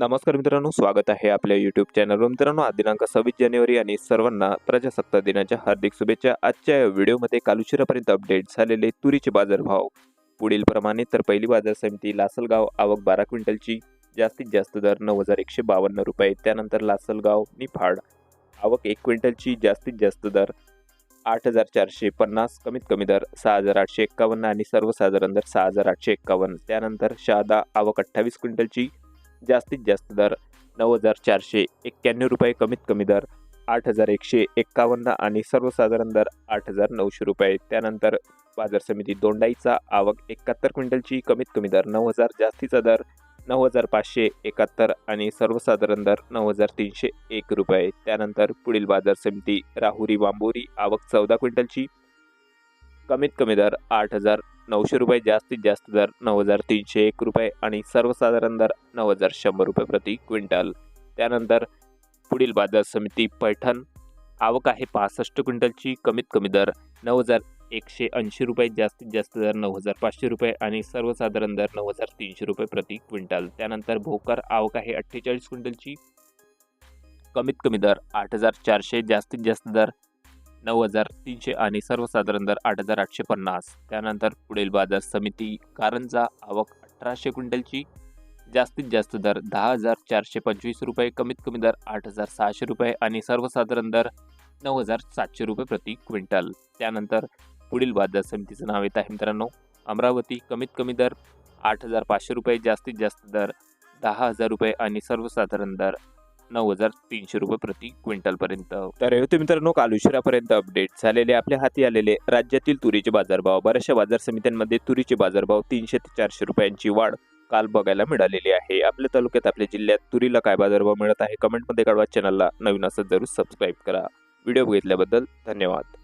नमस्कार मित्रांनो स्वागत आहे आपल्या यूट्यूब चॅनलवर मित्रांनो आज दिनांक सव्वीस जानेवारी आणि सर्वांना प्रजासत्ताक दिनाच्या हार्दिक शुभेच्छा. आजच्या या व्हिडिओमध्ये काल उशिरापर्यंत अपडेट झालेले तुरीचे बाजारभाव पुढील प्रमाणे तर पहिली बाजार समिती लासलगाव आवक बारा क्विंटलची जास्तीत जास्त दर नऊ हजार एकशे बावन्न रुपये. त्यानंतर लासलगाव निफाड आवक एक क्विंटलची जास्तीत जास्त दर आठ हजार चारशे पन्नास कमीत कमी दर सहा हजार आठशे एक्कावन्न आणि सर्वसाधारण दर सहा हजार आठशे एक्कावन्न त्यानंतर शहादा आवक अठ्ठावीस क्विंटलची जास्तीत जास्त दर नऊ हजार चारशे एक्क्याण्णव रुपये कमीत कमी दर आठ हजार एकशे एक्कावन्न आणि सर्वसाधारण दर आठ हजार नऊशे रुपये. त्यानंतर बाजार समिती दोंडाईचा आवक एकाहत्तर क्विंटलची कमीत कमी दर नऊ हजार जास्तीचा दर नऊ हजार पाचशे एकाहत्तर आणि सर्वसाधारण दर नऊ हजार तीनशे एक रुपये. त्यानंतर पुढील बाजार समिती राहुरी बांबोरी आवक चौदा क्विंटलची कमीत कमी दर आठ हजार नऊशे रुपये जास्तीत जास्त दर नऊ हजार तीनशे एक रुपये आणि सर्वसाधारण दर नऊ हजार शंभर रुपये प्रति क्विंटल. त्यानंतर पुढील बाजार समिती पैठण. आवक आहे पासष्ट क्विंटलची कमीत कमी दर नऊ हजार एकशे ऐंशी रुपये जास्तीत जास्त दर नऊ हजार पाचशे रुपये आणि सर्वसाधारण दर नऊ हजार तीनशे रुपये प्रति क्विंटल. त्यानंतर भोकर आवक आहे अठ्ठेचाळीस क्विंटलची कमीत कमी दर आठ हजार चारशे जास्तीत जास्त दर नऊ हजार तीनशे आणि सर्वसाधारण दर आठ हजार आठशे पन्नास. त्यानंतर पुढील बाजार समिती कारंजा आवक अठराशे क्विंटलची. जास्तीत जास्त दर दहा हजार चारशे पंचवीस रुपये कमीत कमी दर आठ हजार सहाशे रुपये आणि सर्वसाधारण दर नऊ हजार सातशे रुपये प्रति क्विंटल. त्यानंतर पुढील बाजार समितीचं नाव येत आहे मित्रांनो अमरावती. कमीत कमी दर आठ हजार पाचशे रुपये जास्तीत जास्त दर दहा हजार रुपये आणि सर्वसाधारण दर नऊ हजार तीनशे रुपये प्रति क्विंटलपर्यंत. तर होते मित्रांनो काल उशिरापर्यंत अपडेट झालेले आपल्या हाती आलेले. राज्यातील तुरीचे बाजारभाव बऱ्याचशा बाजार समित्यांमध्ये तुरीचे बाजारभाव तीनशे ते चारशे रुपयांची वाढ काल बघायला मिळालेली आहे. आपल्या तालुक्यात आपल्या जिल्ह्यात तुरीला काय बाजारभाव मिळत आहे कमेंटमध्ये कळवा. चॅनलला नवीन असं जरूर सबस्क्राईब करा. व्हिडिओ बघितल्याबद्दल धन्यवाद.